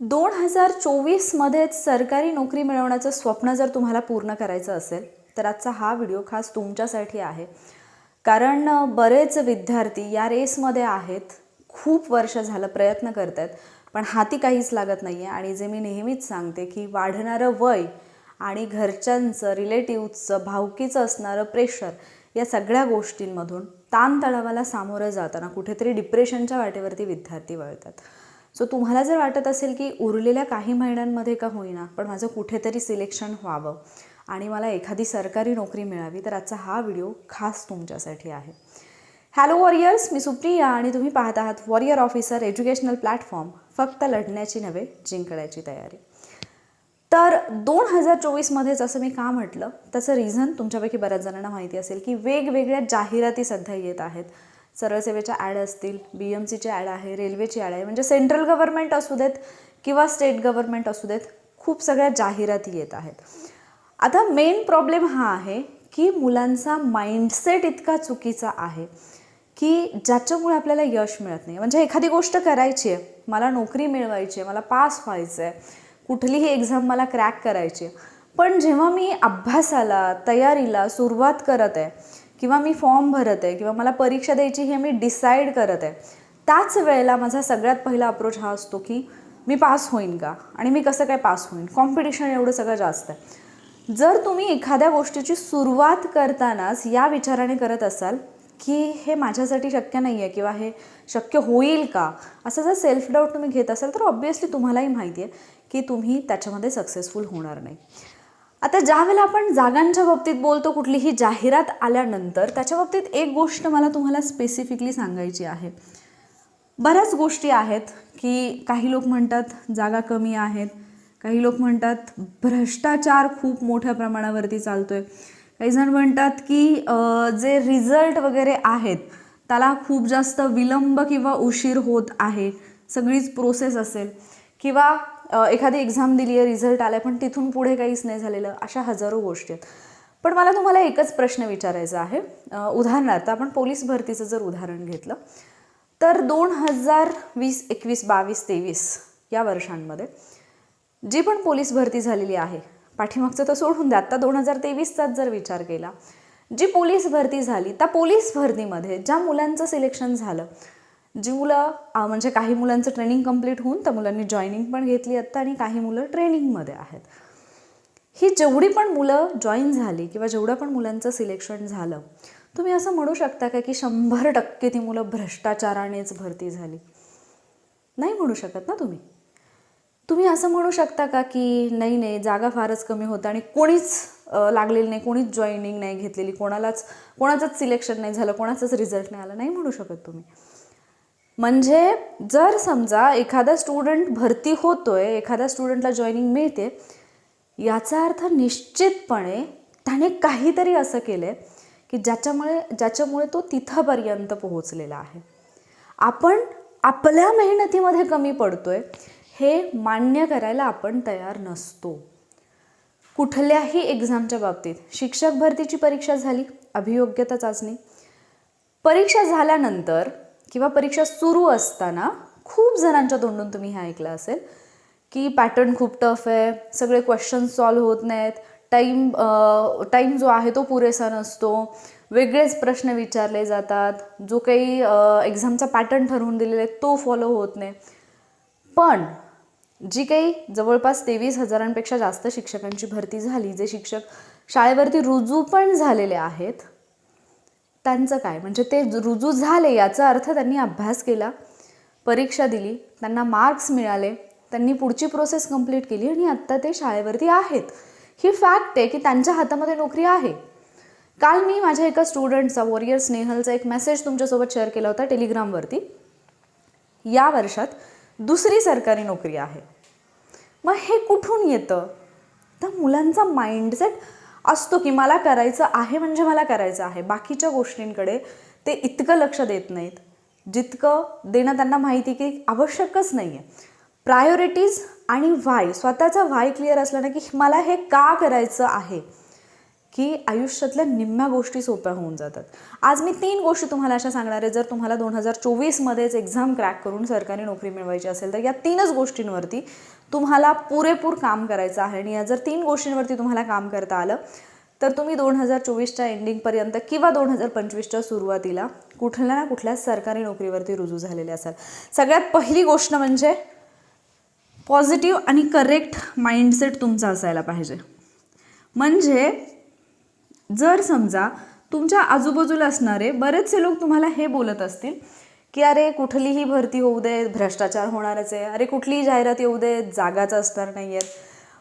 दोन हजार चोवीसमध्येच सरकारी नोकरी मिळवण्याचं स्वप्न जर तुम्हाला पूर्ण करायचं असेल तर आजचा हा व्हिडिओ खास तुमच्यासाठी आहे. कारण बरेच विद्यार्थी या रेसमध्ये आहेत खूप वर्ष झालं प्रयत्न करत आहेत पण हाती काहीच लागत नाही आहे आणि जे मी नेहमीच सांगते की वाढणारं वय आणि घरच्यांचं रिलेटिव्हचं भावकीचं असणारं प्रेशर या सगळ्या गोष्टींमधून ताणतणावाला सामोरं जाताना कुठेतरी डिप्रेशनच्या वाटेवरती विद्यार्थी वळतात. सो तुम्हाला जर वाटत असेल की उरलेल्या काही महिन्यांमध्ये का होईना पण माझं कुठेतरी सिलेक्शन व्हावं आणि मला एखादी सरकारी नोकरी मिळावी तर आजचा हा व्हिडिओ खास तुमच्यासाठी आहे. हॅलो वॉरियर्स मी सुप्रिया आणि तुम्ही पाहत आहात वॉरियर ऑफिसर एज्युकेशनल प्लॅटफॉर्म फक्त लढण्याची नव्हे जिंकण्याची तयारी. तर दोन हजार चोवीसमध्ये जसं मी का म्हटलं त्याचं रिझन तुमच्यापैकी बऱ्याच जणांना माहिती असेल की वेगवेगळ्या जाहिराती सध्या येत आहेत. सरळ सेवेच्या ॲड असतील बी एम सीची ॲड आहे रेल्वेची ॲड आहे म्हणजे सेंट्रल गव्हर्नमेंट असू देत किंवा स्टेट गव्हर्नमेंट असू देत खूप सगळ्या जाहिराती येत आहेत. आता मेन प्रॉब्लेम हा आहे की मुलांचा माइंडसेट इतका चुकीचा आहे की ज्याच्यामुळे आपल्याला यश मिळत नाही. म्हणजे एखादी गोष्ट करायची आहे मला नोकरी मिळवायची आहे मला पास व्हायचं आहे कुठलीही एक्झाम मला क्रॅक करायची आहे पण जेव्हा मी अभ्यासाला तयारीला सुरुवात करत आहे किंवा मी फॉर्म भरत आहे किंवा मला परीक्षा द्यायची हे मी डिसाईड करत आहे त्याच वेळेला माझा सगळ्यात पहिला अप्रोच हा असतो की मी पास होईन का? आणि मी कसं काय पास होईन? कॉम्पिटिशन एवढं सगळं जास्त आहे. जर तुम्ही एखाद्या गोष्टीची सुरुवात करतानाच या विचाराने करत असाल की हे माझ्यासाठी शक्य नाही आहे किंवा हे शक्य होईल का? असं जर सेल्फ डाऊट तुम्ही घेत असाल तर ऑब्वियसली तुम्हालाही माहिती आहे की तुम्ही त्याच्यामध्ये सक्सेसफुल होणार नाही. आता ज्या वेळेला आपण जागांच्या बाबतीत बोलतो कुठलीही जाहिरात आल्यानंतर त्याच्या बाबतीत एक गोष्ट मला तुम्हाला स्पेसिफिकली सांगायची आहे. बऱ्याच गोष्टी आहेत की काही लोक म्हणतात जागा कमी आहेत. काही लोक म्हणतात भ्रष्टाचार खूप मोठ्या प्रमाणावरती चालतो आहे काही जण म्हणतात की जे रिझल्ट वगैरे आहेत त्याला खूप जास्त विलंब किंवा उशीर होत आहे. सगळीच प्रोसेस असेल. किंवा एखादी एक्झाम दिली आहे रिझल्ट आला पण तिथून पुढे काहीच नाही झालेलं अशा हजारो गोष्टी आहेत. पण मला तुम्हाला एकच प्रश्न विचारायचा आहे. उदाहरणार्थ आपण पोलीस भरतीचं जर उदाहरण घेतलं तर दोन हजार वीस एकवीस बावीस तेवीस या वर्षांमध्ये जी पण पोलीस भरती झालेली आहे पाठीमागचं तर सोडून द्या आत्ता दोन हजार तेवीसचाच जर विचार केला जी पोलीस भरती झाली त्या पोलीस भरतीमध्ये ज्या मुलांचं सिलेक्शन झालं जी मुलं म्हणजे काही मुलांचं ट्रेनिंग कंप्लीट होऊन त्या मुलांनी जॉईनिंग पण घेतली आत्ता आणि काही मुलं ट्रेनिंगमध्ये आहेत. ही जेवढी पण मुलं जॉईन झाली किंवा जेवढं पण मुलांचं सिलेक्शन झालं तुम्ही असं म्हणू शकता का की शंभर टक्के ती मुलं भ्रष्टाचारानेच भरती झाली? नाही म्हणू शकत ना तुम्ही. तुम्ही असं म्हणू शकता का की नाही नाही जागा फारच कमी होतं आणि कोणीच लागलेली नाही कोणीच जॉईनिंग नाही घेतलेली कोणालाच कोणाचंच सिलेक्शन नाही झालं कोणाचाच रिझल्ट नाही आला नाही म्हणू शकत तुम्ही. म्हणजे जर समजा एखादा स्टुडंट भरती होतोय एखाद्या स्टुडंटला जॉईनिंग मिळते याचा अर्थ निश्चितपणे त्याने काहीतरी असं केलं आहे की ज्याच्यामुळे ज्याच्यामुळे तो तिथंपर्यंत पोहोचलेला आहे. आपण आपल्या मेहनतीमध्ये कमी पडतोय हे मान्य करायला आपण तयार नसतो. कुठल्याही एक्झामच्या बाबतीत. शिक्षक भरतीची परीक्षा झाली अभियोग्यता चाचणी. परीक्षा झाल्यानंतर किंवा परीक्षा सुरू असताना खूप जणांच्या तोंडून तुम्ही हे ऐकलं असेल की पॅटर्न खूप टफ आहे सगळे क्वेश्चन सॉल्व्ह होत नाहीत टाईम टाईम जो आहे तो पुरेसा नसतो वेगळेच प्रश्न विचारले जातात जो काही एक्झामचा पॅटर्न ठरवून दिलेला आहे तो फॉलो होत नाही. पण जी काही जवळपास तेवीस हजारांपेक्षा जास्त शिक्षकांची भरती झाली जे शिक्षक शाळेवरती रुजू पण झालेले आहेत त्यांचं काय? म्हणजे ते रुजू झाले याचा अर्थ त्यांनी अभ्यास केला परीक्षा दिली त्यांना मार्क्स मिळाले त्यांनी पुढची प्रोसेस कंप्लीट केली आणि आत्ता ते शाळेवरती आहेत. ही फॅक्ट आहे की त्यांच्या हातामध्ये नोकरी आहे. काल मी माझ्या एका स्टुडंटचा वॉरियर स्नेहलचा एक मेसेज तुमच्यासोबत शेअर केला होता टेलिग्रामवरती या वर्षात दुसरी सरकारी नोकरी आहे. मग हे कुठून येतं? तर मुलांचा माइंडसेट असतो की मला करायचं आहे म्हणजे मला करायचं आहे. बाकीच्या गोष्टींकडे ते इतकं लक्ष देत नाहीत जितकं देणं त्यांना माहिती की आवश्यकच नाही आहे प्रायोरिटीज आणि व्हाय स्वतःचा व्हाय क्लिअर असलं ना की मला हे का करायचं आहे? की आयुष्यातल्या निम्म्या गोष्टी सोप्या होऊन जातात. आज मी तीन गोष्टी तुम्हाला अशा सांगणार आहे जर तुम्हाला दोन हजार चोवीसमध्येच एक्झाम क्रॅक करून सरकारी नोकरी मिळवायची असेल तर या तीनच गोष्टींवरती तुम्हाला पुरेपूर काम करायचं आहे. आणि या जर तीन गोष्टींवरती तुम्हाला काम करता आलं तर तुम्ही दोन हजार चोवीसच्या एंडिंगपर्यंत किंवा दोन हजार पंचवीसच्या सुरुवातीला कुठल्या ना कुठल्या सरकारी नोकरीवरती रुजू झालेले असाल. सगळ्यात पहिली गोष्ट म्हणजे पॉझिटिव्ह आणि करेक्ट माइंडसेट तुमचा असायला पाहिजे. म्हणजे जर समजा तुमच्या आजूबाजूला असणारे बरेचसे लोक तुम्हाला हे बोलत असतील की अरे कुठलीही भरती होऊ दे भ्रष्टाचार होणारच आहे. अरे कुठलीही जाहिरात येऊ दे जागाच असणार नाही आहेत.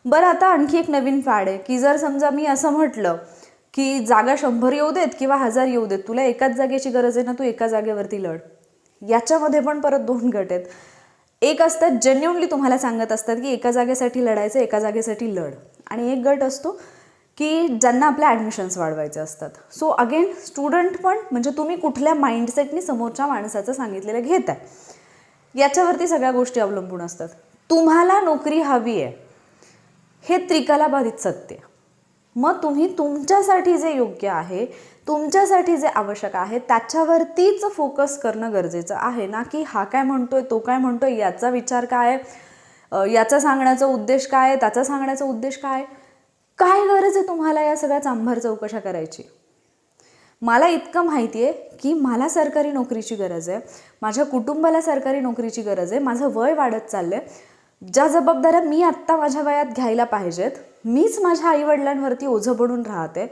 बरं आता आणखी एक नवीन फॅड आहे की जर समजा मी असं म्हटलं की जागा शंभर येऊ देत किंवा हजार येऊ देत तुला एकाच जागेची गरज आहे ना तू एका जागेवरती लढ. याच्यामध्ये पण परत दोन गट आहेत. एक असतात जेन्युनली तुम्हाला सांगत असतात की एका जागेसाठी लढायचं एका जागेसाठी लढ. आणि एक गट असतो की ज्यांना आपल्या ॲडमिशन्स वाढवायचे असतात. सो अगेन स्टुडंट पण म्हणजे तुम्ही कुठल्या माइंडसेटनी समोरच्या माणसाचं सांगितलेलं घेत आहे याच्यावरती सगळ्या गोष्टी अवलंबून असतात. तुम्हाला नोकरी हवी आहे. हे त्रिकलाबाधित सत्य. मग तुम्ही तुमच्यासाठी जे योग्य आहे तुमच्यासाठी जे आवश्यक आहे त्याच्यावरतीच फोकस करणं गरजेचं आहे. ना की हा काय म्हणतोय तो काय म्हणतोय याचा विचार काय आहे, याचा सांगण्याचा उद्देश काय आहे? त्याचा सांगण्याचा उद्देश काय आहे? काय गरज आहे तुम्हाला या सगळ्या चांभार चौकशा करायची? मला इतकं माहिती आहे की मला सरकारी नोकरीची गरज आहे माझ्या कुटुंबाला सरकारी नोकरीची गरज आहे माझं वय वाढत चाललं आहे ज्या जबाबदाऱ्या मी आत्ता माझ्या वयात घ्यायला पाहिजेत मीच माझ्या आईवडिलांवरती ओझं पडून राहते.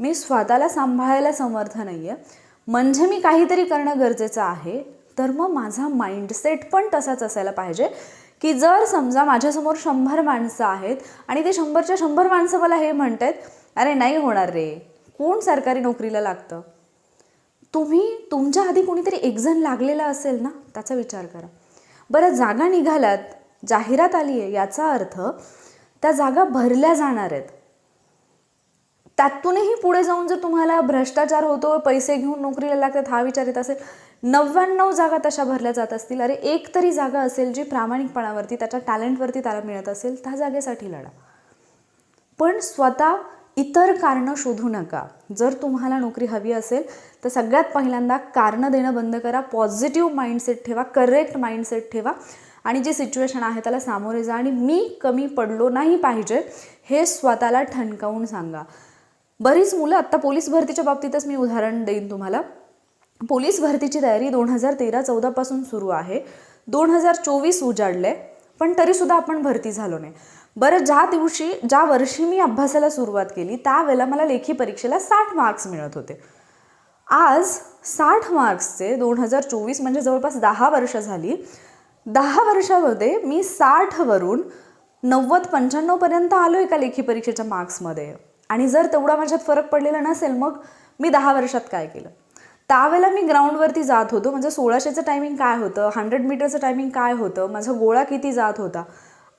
मी स्वतःला सांभाळायला समर्थ नाही आहे म्हणजे मी काहीतरी करणं गरजेचं आहे. तर मग माझा माइंडसेट पण तसाच असायला पाहिजे. की जर समजा माझ्यासमोर शंभर माणसं आहेत आणि ते शंभरच्या शंभर माणसं मला हे म्हणत आहेत अरे नाही होणार रे. कोण सरकारी नोकरीला लागतं? तुम्ही तुमच्या आधी कोणीतरी एक जण लागलेला असेल ना त्याचा विचार करा. बरं जागा निघाल्यात जाहिरात आली आहे याचा अर्थ त्या जागा भरल्या जाणार आहेत. त्यातूनही पुढे जाऊन जर तुम्हाला भ्रष्टाचार होतो पैसे घेऊन नोकरीला लागतात हा विचार येत असेल नव्याण्णव जागा तशा भरल्या जात असतील. अरे एक तरी जागा असेल जी प्रामाणिकपणावरती त्याच्या टॅलेंटवरती त्याला मिळत असेल त्या जागेसाठी लढा. पण स्वतः इतर कारणं शोधू नका. जर तुम्हाला नोकरी हवी असेल तर सगळ्यात पहिल्यांदा कारणं देणं बंद करा. पॉझिटिव्ह माइंडसेट ठेवा करेक्ट माइंडसेट ठेवा. आणि जे सिच्युएशन आहे त्याला सामोरे जा. आणि मी कमी पडलो नाही पाहिजे हे स्वतःला ठणकावून सांगा. बरीच मुलं आत्ता पोलीस भरतीच्या बाबतीतच मी उदाहरण देईन तुम्हाला. पोलीस भरतीची तयारी दोन हजार तेरा चौदापासून सुरू आहे. दोन हजार चोवीस उजाडले पण तरीसुद्धा आपण भरती झालो नाही. बरं ज्या दिवशी ज्या वर्षी मी अभ्यासाला सुरुवात केली त्यावेळेला मला लेखी परीक्षेला साठ मार्क्स मिळत होते. आज साठ मार्क्सचे दोन हजार चोवीस म्हणजे जवळपास दहा वर्ष झाली. दहा वर्षामध्ये मी साठवरून नव्वद पंच्याण्णवपर्यंत आलो एका लेखी परीक्षेच्या मार्क्समध्ये आणि जर तेवढा माझ्यात फरक पडलेला नसेल मग मी दहा वर्षात काय केलं? त्यावेळेला मी ग्राउंडवरती जात होतो. म्हणजे सोळाशेचं टायमिंग काय होतं? हंड्रेड मीटरचं टायमिंग काय होतं? माझा गोळा किती जात होता?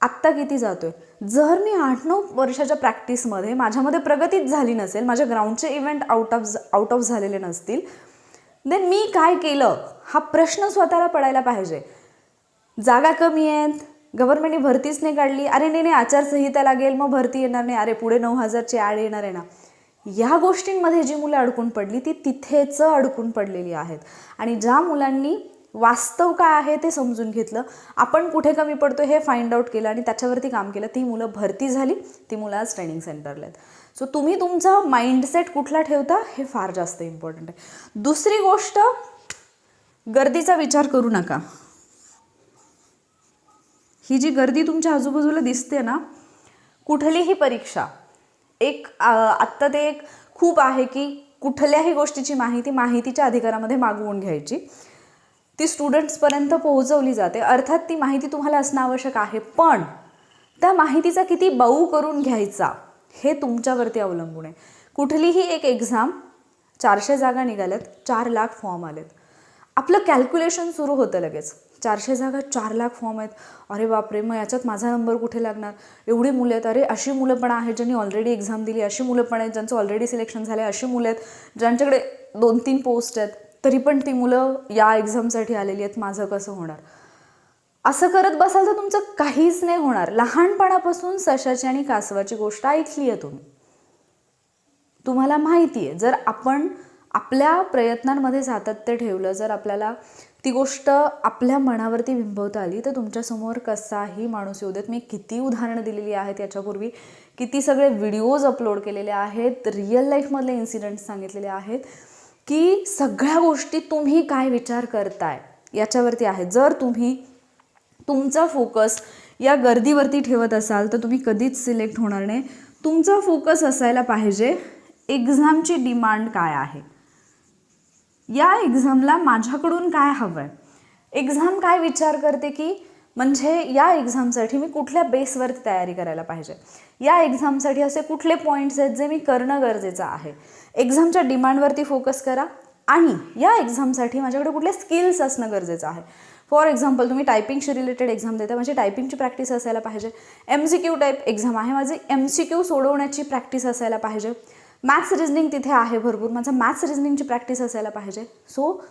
आत्ता किती जातो आहे जर मी आठ नऊ वर्षाच्या प्रॅक्टिसमध्ये माझ्यामध्ये प्रगतीच झाली नसेल माझ्या ग्राउंडचे event out of out of झालेले नसतील देन मी काय केलं? हा प्रश्न स्वतःला पडायला पाहिजे. जागा कमी आहेत. गव्हर्नमेंटने भरतीच नाही काढली. अरे नाही नाही आचारसंहिता लागेल. मग भरती येणार नाही. अरे पुढे नऊ हजारची ॲड येणार आहे ना. या गोष्टींमध्ये जी मुलं अडकून पडली ती तिथेच अडकून पडलेली आहेत. आणि ज्या मुलांनी वास्तव काय आहे ते समजून घेतलं आपण कुठे कमी पडतो हे फाइंड आउट केलं आणि त्याच्यावरती काम केलं ती मुलं भरती झाली ती मुलं आज ट्रेनिंग सेंटरला आहेत. सो तुम्ही तुमचा माइंडसेट कुठला ठेवता हे फार जास्त इम्पॉर्टंट आहे. दुसरी गोष्ट गर्दीचा विचार करू नका. ही जी गर्दी तुमच्या आजूबाजूला दिसते ना कुठलीही परीक्षा एक आत्ता ते एक खूप आहे की कुठल्याही गोष्टीची माहिती माहितीच्या अधिकारामध्ये मागवून घ्यायची. ती स्टुडंट्सपर्यंत पोहोचवली जाते. अर्थात ती माहिती तुम्हाला असणं आवश्यक आहे. पण त्या माहितीचा किती बाऊ करून घ्यायचा हे तुमच्यावरती अवलंबून आहे. कुठलीही एक एक्झाम चारशे जागा निघाल्यात चार लाख फॉर्म आलेत. आपलं कॅल्क्युलेशन सुरू होतं लगेच. चारशे जागा चार लाख फॉर्म आहेत. अरे बापरे मग याच्यात माझा नंबर कुठे लागणार? एवढी मुलं आहेत. अरे अशी मुलं पण आहेत ज्यांनी ऑलरेडी एक्झाम दिली अशी मुलं पण आहेत ज्यांचं ऑलरेडी सिलेक्शन झालं आहे अशी मुलं आहेत ज्यांच्याकडे दोन तीन पोस्ट आहेत. तरी पण ती मुलं या एक्झामसाठी आलेली आहेत. माझं कसं होणार? असं करत बसाल तर तुमचं काहीच नाही होणार. लहानपणापासून सशाची आणि कासवाची गोष्ट ऐकली आहे तुम्ही. तुम्हाला माहिती आहे जर आपण आपल्या प्रयत्नांमध्ये सातत्य ठेवलं जर आपल्याला ती गोष्ट आपल्या मनावरती बिंबवता आली तर तुमच्यासमोर कसाही माणूस येऊ देत. मी किती उदाहरणं दिलेली आहेत याच्यापूर्वी किती सगळे व्हिडिओज अपलोड केलेले आहेत रिअल लाईफमधले इन्सिडेंट्स सांगितलेले आहेत की सगळ्या गोष्टी तुम्ही काय विचार करताय याच्यावरती आहे जर तुम्ही तुमचा फोकस या गर्दीवरती ठेवत असाल तर तुम्ही कधीच सिलेक्ट होणार नाही. तुमचा फोकस असायला पाहिजे एक्झामची डिमांड काय आहे? या एक्झामला माझ्याकडून काय हवं आहे एक्झाम काय विचार करते की म्हणजे या एक्झामसाठी मी कुठल्या बेसवरती तयारी करायला पाहिजे? या एक्झामसाठी असे कुठले पॉईंट्स आहेत जे मी करणं गरजेचं आहे? एक्झामच्या डिमांडवरती फोकस करा आणि या एक्झामसाठी माझ्याकडे कुठले स्किल्स असणं गरजेचं आहे. फॉर एक्झाम्पल तुम्ही टायपिंगशी रिलेटेड एक्झाम देता म्हणजे टायपिंगची प्रॅक्टिस असायला पाहिजे. M C Q type exam आहे माझी एम सी क्यू सोडवण्याची प्रॅक्टिस असायला पाहिजे. मॅथ्स रिजनिंग तिथे आहे भरपूर. माझं मॅथ्स रिजनिंगची प्रॅक्टिस असायला पाहिजे. सो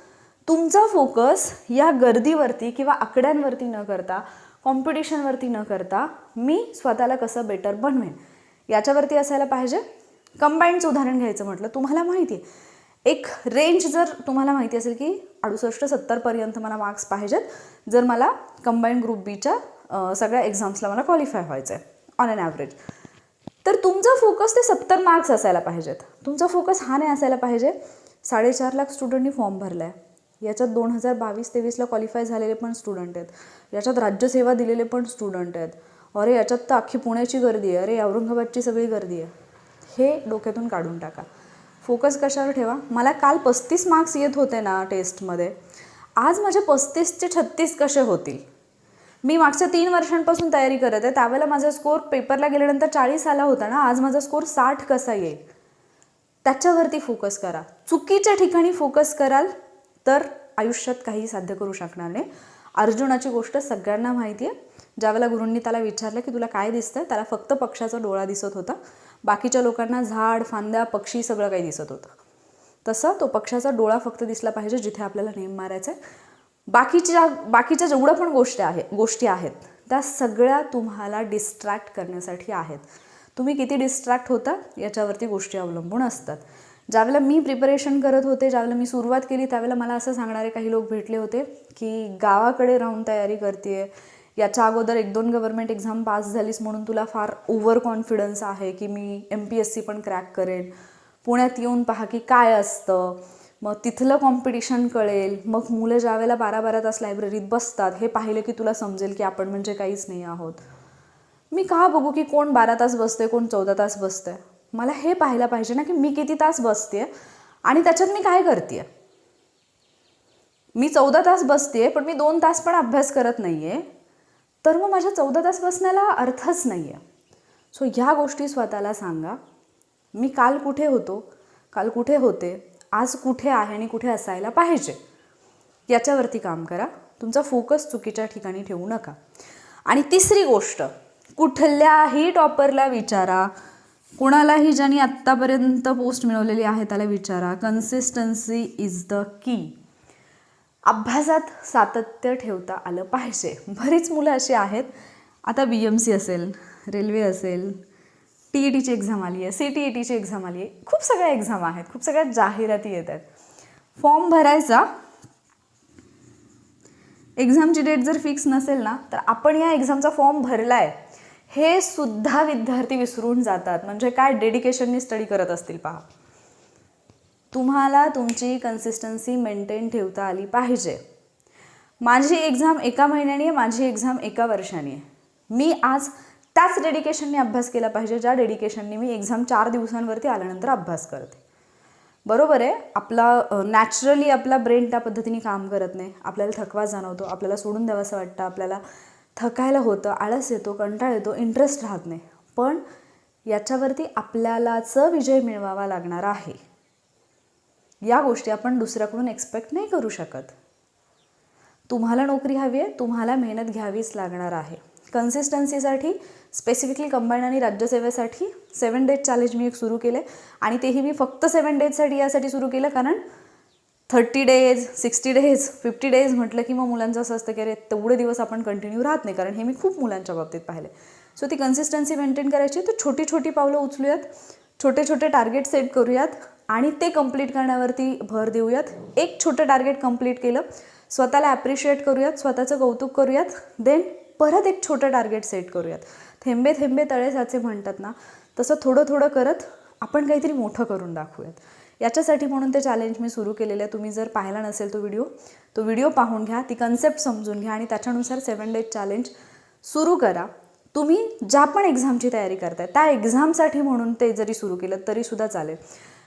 तुमचा फोकस या गर्दीवरती किंवा आकड्यांवरती न करता कॉम्पिटिशनवरती न करता मी स्वतःला कसं बेटर बनवेन? याच्यावरती असायला पाहिजे. कंबाईंडचं उदाहरण घ्यायचं म्हटलं तुम्हाला माहिती आहे. एक रेंज जर तुम्हाला माहिती असेल की अडुसष्ट सत्तरपर्यंत मला मार्क्स पाहिजेत जर मला कंबाईंड ग्रुप बीच्या सगळ्या एक्झाम्सला मला क्वालिफाय व्हायचं आहे ऑन अन ॲव्हरेज तर तुमचा फोकस ते सत्तर मार्क्स असायला पाहिजेत. तुमचा फोकस हा नाही असायला पाहिजे. साडेचार लाख स्टुडंटनी फॉर्म भरला आहे याच्यात दोन हजार बावीस तेवीसला क्वालिफाय झालेले पण स्टुडंट आहेत. याच्यात राज्यसेवा दिलेले पण स्टुडंट आहेत. अरे याच्यात तर अख्खी पुण्याची गर्दी आहे. अरे औरंगाबादची सगळी गर्दी आहे. हे डोक्यातून काढून टाका. फोकस कशावर ठेवा? मला काल पस्तीस मार्क्स येत होते ना टेस्टमध्ये आज माझे पस्तीसचे छत्तीस कसे होतील? मी मागच्या तीन वर्षांपासून तयारी करत आहे. त्यावेळेला माझा स्कोर पेपरला गेल्यानंतर चाळीस आला होता ना. आज माझा स्कोर साठ कसा येईल? त्याच्यावरती फोकस करा. चुकीच्या ठिकाणी फोकस कराल तर आयुष्यात काही साध्य करू शकणार नाही. अर्जुनाची गोष्ट सगळ्यांना माहिती आहे. ज्यावेळेला गुरूंनी त्याला विचारलं की तुला काय दिसतंय? त्याला फक्त पक्षाचा डोळा दिसत होता. बाकीच्या लोकांना झाड फांद्या पक्षी सगळं काही दिसत होतं. तसं तो पक्षाचा डोळा फक्त दिसला पाहिजे जिथे आपल्याला नेम मारायचा आहे बाकीच्या बाकीच्या जेवढ्या पण गोष्टी आहे गोष्टी आहेत त्या सगळ्या तुम्हाला डिस्ट्रॅक्ट करण्यासाठी आहेत. तुम्ही किती डिस्ट्रॅक्ट होता याच्यावरती गोष्टी अवलंबून असतात. ज्यावेळेला मी प्रिपरेशन करत होते ज्यावेळेला मी सुरुवात केली त्यावेळेला मला असं सांगणारे काही लोक भेटले होते की गावाकडे राहून तयारी करते याच्या अगोदर एक दोन गव्हर्मेंट एक्झाम पास झालीस म्हणून तुला फार ओव्हर कॉन्फिडन्स आहे की मी एम पी एस सी पण क्रॅक करेन. पुण्यात येऊन पहा की काय असतं. मग तिथलं कॉम्पिटिशन कळेल. मग मुलं ज्यावेळेला बारा बारा तास लायब्ररीत बसतात हे पाहिलं की तुला समजेल की आपण म्हणजे काहीच नाही आहोत. मी का बघू की कोण बारा तास बसते कोण चौदा तास बसते मला हे पाहायला पाहिजे ना की मी किती तास बसते आणि त्याच्यात मी काय करते मी चौदा तास बसते पण मी दोन तास पण अभ्यास करत नाही आहे तर मग माझ्या चौदा तास बसण्याला अर्थच नाही आहे सो ह्या गोष्टी स्वतःला सांगा. मी काल कुठे होतो? काल कुठे होते? आज कुठे आहे आणि कुठे असायला पाहिजे? याच्यावरती काम करा. तुमचा फोकस चुकीच्या ठिकाणी ठेवू नका. आणि तिसरी गोष्ट कुठल्याही टॉपरला विचारा. कुणालाही ज्यांनी आत्तापर्यंत पोस्ट मिळवलेली आहे त्याला विचारा. कन्सिस्टन्सी इज द की अभ्यासात सातत्य ठेवता आलं पाहिजे. बरीच मुलं अशी आहेत. आता बी एम सी असेल रेल्वे असेल टी ई टीची एक्झाम आली आहे सी टी ई टीची एक्झाम आली आहे. खूप सगळ्या एक्झाम आहेत खूप सगळ्या जाहिराती येत आहेत फॉर्म भरायचा एक्झामची डेट जर फिक्स नसेल ना तर आपण या एक्झामचा फॉर्म भरला आहे हे सुद्धा विद्यार्थी विसरून जातात. म्हणजे काय डेडिकेशननी स्टडी करत असतील पहा. तुम्हाला तुमची कन्सिस्टन्सी मेंटेन ठेवता आली पाहिजे. माझी एक्झाम एका महिन्याने आहे माझी एक्झाम एका वर्षाने आहे. मी आज त्याच डेडिकेशनने अभ्यास केला पाहिजे. ज्या डेडिकेशनने मी एक्झाम चार दिवसांवरती आल्यानंतर अभ्यास करते. बरोबर आहे? आपला नॅचरली आपला ब्रेन त्या पद्धतीने काम करत नाही. आपल्याला थकवा जाणवतो. आपल्याला सोडून द्यावंसं वाटतं. आपल्याला थकायला होतं आळस येतो कंटाळ येतो इंटरेस्ट राहत नाही. पण याच्यावरती आपल्यालाच विजय मिळवावा लागणार आहे. या गोष्टी आपण दुसऱ्याकडून एक्सपेक्ट नाही करू शकत. तुम्हाला नोकरी हवी आहे तुम्हाला मेहनत घ्यावीच लागणार आहे. कन्सिस्टन्सीसाठी स्पेसिफिकली कंबाईंड आणि राज्यसेवेसाठी सेवन डेज चॅलेंज मी एक सुरू केले. आणि तेही मी फक्त सेवन डेजसाठी यासाठी सुरू केलं कारण thirty days sixty days fifty days म्हटलं की मग मुलांचं असं असतं की अरे तेवढे दिवस आपण कंटिन्यू राहत नाही. कारण हे मी खूप मुलांच्या बाबतीत पाहिले. सो ती कन्सिस्टन्सी मेंटेन करायची तर छोटी छोटी पावलं उचलूयात. छोटे छोटे टार्गेट सेट करूयात. आणि ते कंप्लीट करण्यावरती भर देऊयात. एक छोटं टार्गेट कंप्लीट केलं. स्वतःला ॲप्रिशिएट करूयात. स्वतःचं कौतुक करूयात. देन परत एक छोटं टार्गेट सेट करूयात. थेंबे थेंबे तळे साचे म्हणतात ना तसं थोडं थोडं करत आपण काहीतरी मोठं करून दाखवूयात. याच्यासाठी म्हणून ते चॅलेंज मी सुरू केलेलं आहे. तुम्ही जर पाहिला नसेल तो व्हिडिओ तो व्हिडिओ पाहून घ्या ती कन्सेप्ट समजून घ्या आणि त्याच्यानुसार सेवन डेज चॅलेंज सुरू करा. तुम्ही ज्या पण एक्झामची तयारी करताय त्या एक्झामसाठी म्हणून ते जरी सुरू केलं तरीसुद्धा चालेल.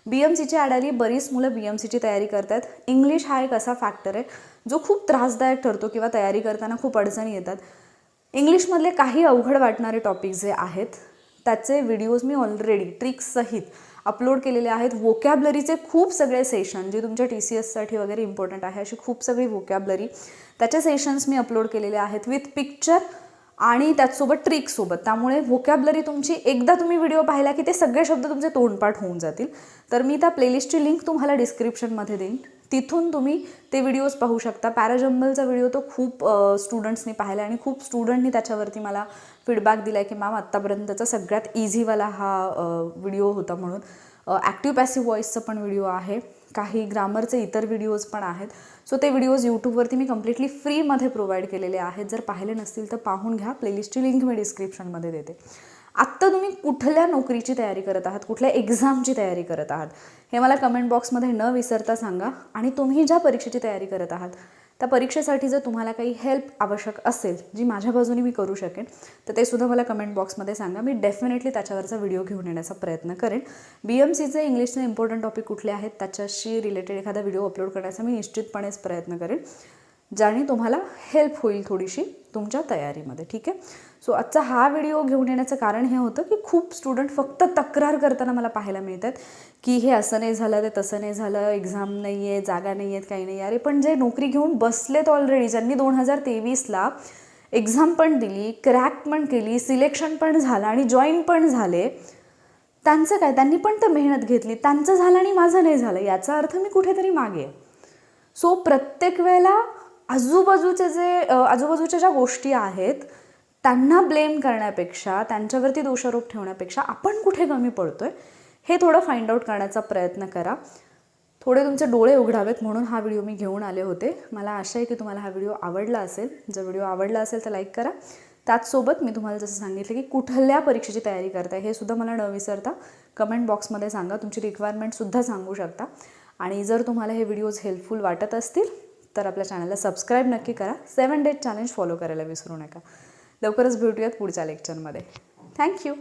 बी एम सीची ॲड आली बरीच मुलं बी एम सीची तयारी करतात. इंग्लिश हा एक असा फॅक्टर आहे जो खूप त्रासदायक ठरतो किंवा तयारी करताना खूप अडचणी येतात. इंग्लिशमधले काही अवघड वाटणारे टॉपिक जे आहेत त्याचे व्हिडिओज मी ऑलरेडी ट्रिक्ससहित अपलोड केलेले आहेत. वोकॅबलरीचे खूप सगळे सेशन जे तुमच्या टी सी एससाठी वगैरे इम्पॉर्टंट आहे अशी खूप सगळी वोकॅबलरी त्याचे सेशन्स मी अपलोड केलेले आहेत विथ पिक्चर आणि त्याचसोबत ट्रिकसोबत त्यामुळे व्होकॅबलरी तुमची एकदा तुम्ही व्हिडिओ पाहिला की ते सगळे शब्द तुमचे तोंडपाठ होऊन जातील. तर मी त्या प्लेलिस्टची लिंक तुम्हाला डिस्क्रिप्शनमध्ये देईन. तिथून तुम्ही ते व्हिडिओज पाहू शकता. पॅराजम्बलचा व्हिडिओ तो खूप स्टुडंट्सनी पाहिला आणि खूप स्टुडंटनी त्याच्यावरती मला फीडबॅक दिला आहे की मॅम आत्तापर्यंतचा सगळ्यात इझीवाला हा व्हिडिओ होता म्हणून. ॲक्टिव्ह पॅसिव्ह व्हॉईसचं पण व्हिडिओ आहे. काही ग्रामरचे इतर व्हिडिओज पण आहेत. सो ते व्हिडिओज यूट्यूबवरती मी कम्प्लिटली फ्रीमध्ये प्रोव्हाइड केलेले आहेत. जर पाहिले नसतील तर पाहून घ्या. प्लेलिस्टची लिंक मी डिस्क्रिप्शनमध्ये देते. आत्ता तुम्ही कुठल्या नोकरीची तयारी करत आहात? कुठल्या एक्झामची तयारी करत आहात? हे मला कमेंट बॉक्समध्ये न विसरता सांगा आणि तुम्ही ज्या परीक्षेची तयारी करत आहात त्या परीक्षेसाठी जर तुम्हाला काही हेल्प आवश्यक असेल जी माझ्या बाजूने मी करू शकेन तर ते सुद्धा मला कमेंट बॉक्समध्ये सांगा. मी डेफिनेटली त्याच्यावरचा व्हिडिओ घेऊन येण्याचा प्रयत्न करेन. बी एम सीचे इंग्लिशचे इम्पॉर्टंट टॉपिक कुठले आहेत त्याच्याशी रिलेटेड एखादा व्हिडिओ अपलोड करण्याचा मी निश्चितपणेच प्रयत्न करेन. ज्याने तुम्हाला हेल्प होईल थोडीशी तुमच्या तयारीमध्ये ठीक आहे? सो आजचा हा व्हिडिओ घेऊन येण्याचं कारण हे होतं की खूप स्टुडंट फक्त तक्रार करताना मला पाहायला मिळतात की हे असं नाही झालं ते तसं नाही झालं एक्झाम नाही आहे जागा नाही आहेत काही नाही. अरे पण जे नोकरी घेऊन बसलेत ऑलरेडी ज्यांनी दोन हजार तेवीसला एक्झाम पण दिली क्रॅक पण केली सिलेक्शन पण झालं आणि जॉईन पण झाले त्यांचं काय? त्यांनी पण तर मेहनत घेतली त्यांचं झालं आणि माझं नाही झालं याचा अर्थ मी कुठेतरी मागे सो प्रत्येक वेळेला आजूबाजूचे जे आजूबाजूच्या ज्या गोष्टी आहेत त्यांना ब्लेम करण्यापेक्षा त्यांच्यावरती दोषारोप ठेवण्यापेक्षा आपण कुठे कमी पडतोय हे थोडं फाइंड आउट करण्याचा प्रयत्न करा. थोडे तुमचे डोळे उघडावेत म्हणून हा व्हिडिओ मी घेऊन आले होते. मला आशा आहे की तुम्हाला हा व्हिडिओ आवडला असेल. जर व्हिडिओ आवडला असेल तर लाईक करा. त्याचसोबत मी तुम्हाला जसं सांगितलं की कुठल्या परीक्षेची तयारी करताय हे सुद्धा मला न विसरता कमेंट बॉक्समध्ये सांगा. तुमची रिक्वायरमेंटसुद्धा सांगू शकता. आणि जर तुम्हाला हे व्हिडिओज हेल्पफुल वाटत असतील तर आपल्या चॅनलला सबस्क्राईब नक्की करा. सेवन डेज चॅलेंज फॉलो करायला विसरू नका. लवकरच भेटूयात पुढच्या लेक्चरमध्ये थँक्यू